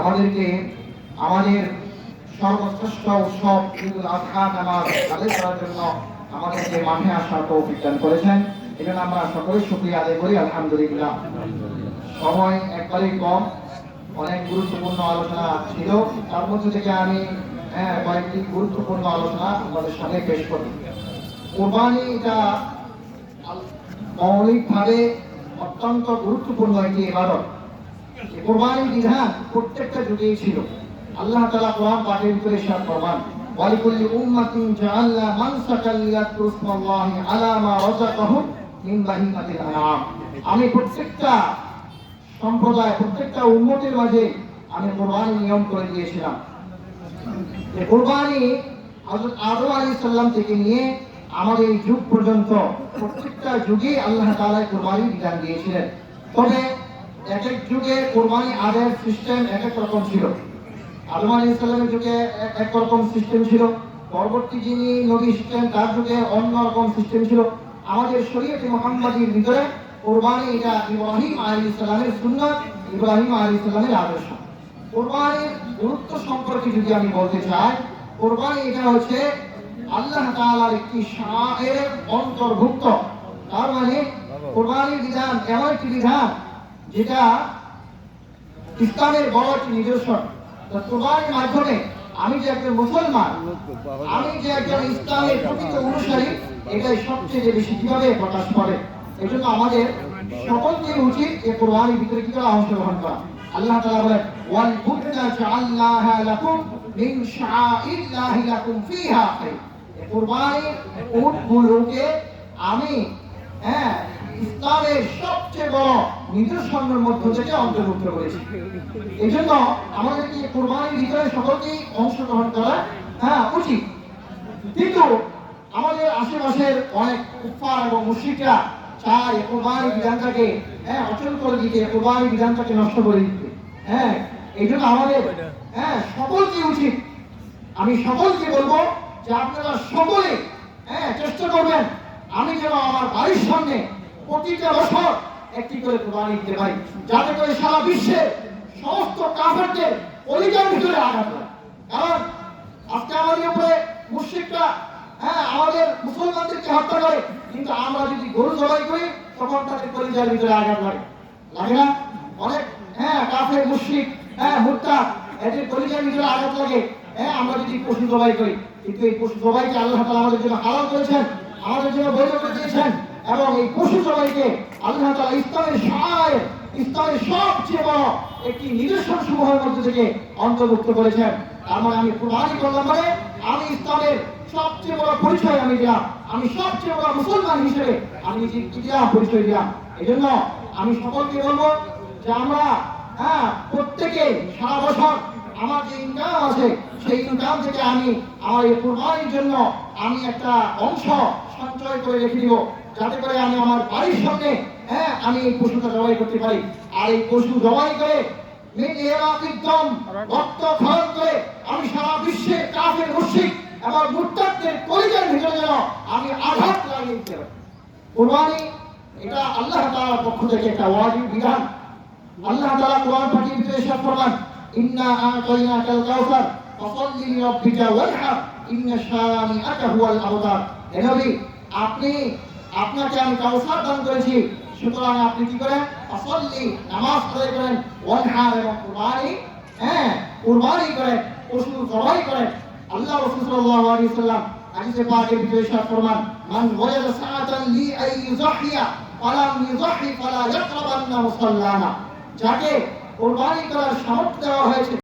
আমাদেরকে আমাদের সর্বশ্রেষ্ঠ উৎসব ঈদুল আজহা নামাজ আদায় করার জন্য আমাদেরকে মাঠে আসার তৌফিক দান করেছেন। এজন্য আমরা সকলেই শুকরিয়া আদায় করি আলহামদুলিল্লাহ। সময় একবারেই কম অনেক গুরুত্বপূর্ণ আলোচনা ছিল। তার মধ্যে থেকে আমি হ্যাঁ, কয়েকটি গুরুত্বপূর্ণ আলোচনা আমাদের সামনে পেশ করি। কোরবানি এটা মৌলিকভাবে অত্যন্ত গুরুত্বপূর্ণ একটি ইবাদত। কোরবানির প্রত্যেকটা যুগেই ছিল। আল্লাহ তাআলা কোরআন পাঠের ভিতরে আলা আনআম। আমি প্রত্যেকটা সম্প্রদায়, প্রত্যেকটা উম্মতের মাঝে আমি কোরবানি নিয়ম করে দিয়েছিলাম। কোরবানি হযরত আদম আলাইহিস সালাম থেকে নিয়ে আমাদের এই যুগ পর্যন্ত প্রত্যেকটা যুগে আল্লাহ তাআলা কোরবানি বিধান দিয়েছিলেন। তবে এক এক যুগে কোরবানি আদায়ের সিস্টেম এক এক রকম ছিল। আদম আলাইহিস সালামের যুগে এক- রকম সিস্টেম ছিল। পরবর্তী যিনি নবী এসেছেন, তার যুগে অন্য রকম সিস্টেম ছিল। আমাদের শরীয়তে মুহাম্মাদির ভিতরে কোরবানি এটা ইব্রাহিম আলাইহিস সালামের সুন্নাত, ইব্রাহিম আলাইহিস সালামের আদর্শ। কোরবানির গুরুত্ব সম্পর্কে যদি আমি বলতে চাই, কোরবানি এটা হচ্ছে আল্লাহ তাআলার একটি শায়ের অন্তর্ভুক্ত। তার মানে কোরবানির বিধান এমন একটি বিধান যেটা ইসলামের বড় একটি নিদর্শন। তো কোরবানির মাধ্যমে আমি যে একজন মুসলমান, আমি যে একজন ইসলামের প্রকৃত অনুসারী, এটাই সবচেয়ে বেশি কীভাবে প্রকাশ করে? এই জন্য আমাদের সকলকে উচিত এই কোরবানির ভিতরে কি করা, অংশগ্রহণ করা। আল্লাহ বলেন, ওয়াল লাকুম মিন লাকুম ফিহা আমি হ্যাঁ ইসলামের সবচেয়ে বড় নিদর্শনের মধ্য থেকে অন্তর্ভুক্ত করেছি এই জন্য আমাদেরকে কোরবানির ভিতরে সকলকেই অংশগ্রহণ করা হ্যাঁ উচিত। কিন্তু আমাদের আশেপাশের অনেক কুফার এবং মুশরিকরা চায় কোরবানির বিধানটাকে হ্যাঁ অচল করে দিতে, কোরবানির বিধানটাকে নষ্ট করে দিতে। হ্যাঁ এই জন্য আমাদের হ্যাঁ সকলকে উচিত। আমি সকলকে বলব যে আপনারা সকলে হ্যাঁ চেষ্টা করবেন। আমি যেন আমার বাড়ির সামনে প্রতিটা বছর একটি করে কোরবানি দিতে পারি। যাতে করে সারা বিশ্বে সমস্ত কাফেরদের অলিগার ভিতরে আঘাত হয় কারণ আজকে আমাদের উপরে মুশ্রিকরা হ্যাঁ আমাদের মুসলমানদেরকে হত্যা করে, কিন্তু আমরা যদি গরু জবাই করি, তখন তাদের পরিচয়ের ভিতরে আঘাত লাগে লাগে না? অনেক হ্যাঁ কাফের, মুশ্রিক হ্যাঁ মুক্তা এদের পরিচয়ের ভিতরে আঘাত লাগে। হ্যাঁ আমরা যদি পশু জবাই করি, কিন্তু এই পশু জবাইকে আল্লাহ তাআলা আমাদের জন্য হালাল করেছেন, আমাদের জন্য বৈধ করে দিয়েছেন। এবং এই পশু জবাইকে আল্লাহ তাআলা ইসলামের সহায় ইসলামের সবচেয়ে বড় একটি নিদর্শন সমূহের মধ্যে থেকে অন্তর্ভুক্ত করেছেন। তার মানে আমি প্রমাণি করলাম মানে আমি ইসলামের সবচেয়ে বড় পরিচয় আমি দিলাম। আমি সবচেয়ে বড় মুসলমান হিসেবে আমি দিলাম, পরিচয় দিলাম। এই জন্য আমি সকলকে বলব যে আমরা হ্যাঁ প্রত্যেকে সারা বছর আমার যে ইনকাম আছে, সেই ইনকাম থেকে আমি আমার এই কোরবানির জন্য আমি একটা অংশ সঞ্চয় করে রেখে দিব। যাতে করে আমি আমার বাড়ির সামনে হ্যাঁ আমি এই পশুটা জবাই করতে পারি। আর এই পশু জবাই করে আমি সারা বিশ্বে কাফের মুশরিক এবং মুরতাদদের কলিজার ভিতরে যেন আমি আঘাত লাগিয়ে দিতে পারি। এটা আল্লাহ তাআলার পক্ষ থেকে একটা ওয়াজিব বিধান। আল্লাহ তাআলা কোরআন ভিতরে ইরশাদ ফরমান ইন্না আতাইনাকাল কাউসার ফাসাল্লি লিরাব্বিকা ওয়ানহার ইন্না শানিআকা হুয়াল আবতার হে নবী, আপনি, আপনাকে আমি কাউসার দান করেছি। সুতরাং আপনি কি করেন? ফাসাল্লি, নামাজ আদায় করেন। ওয়ানহার এবং কুরবানি হ্যাঁ কুরবানি করেন পশু জবাই করেন। আল্লাহ রাসূল সাল্লাল্লাহু আলাইহি ওয়াসাল্লাম হাদিসে ভিতরে ইরশাদ ফরমান, মান ওয়াজাদা সাআতান লি আই ইউযাহিয়া ফালাম ইউযাহি ফালা ইয়াকরাবান্না মুসাল্লানা। যাকে কোরবানি করার সামর্থ্য দেওয়া হয়েছে।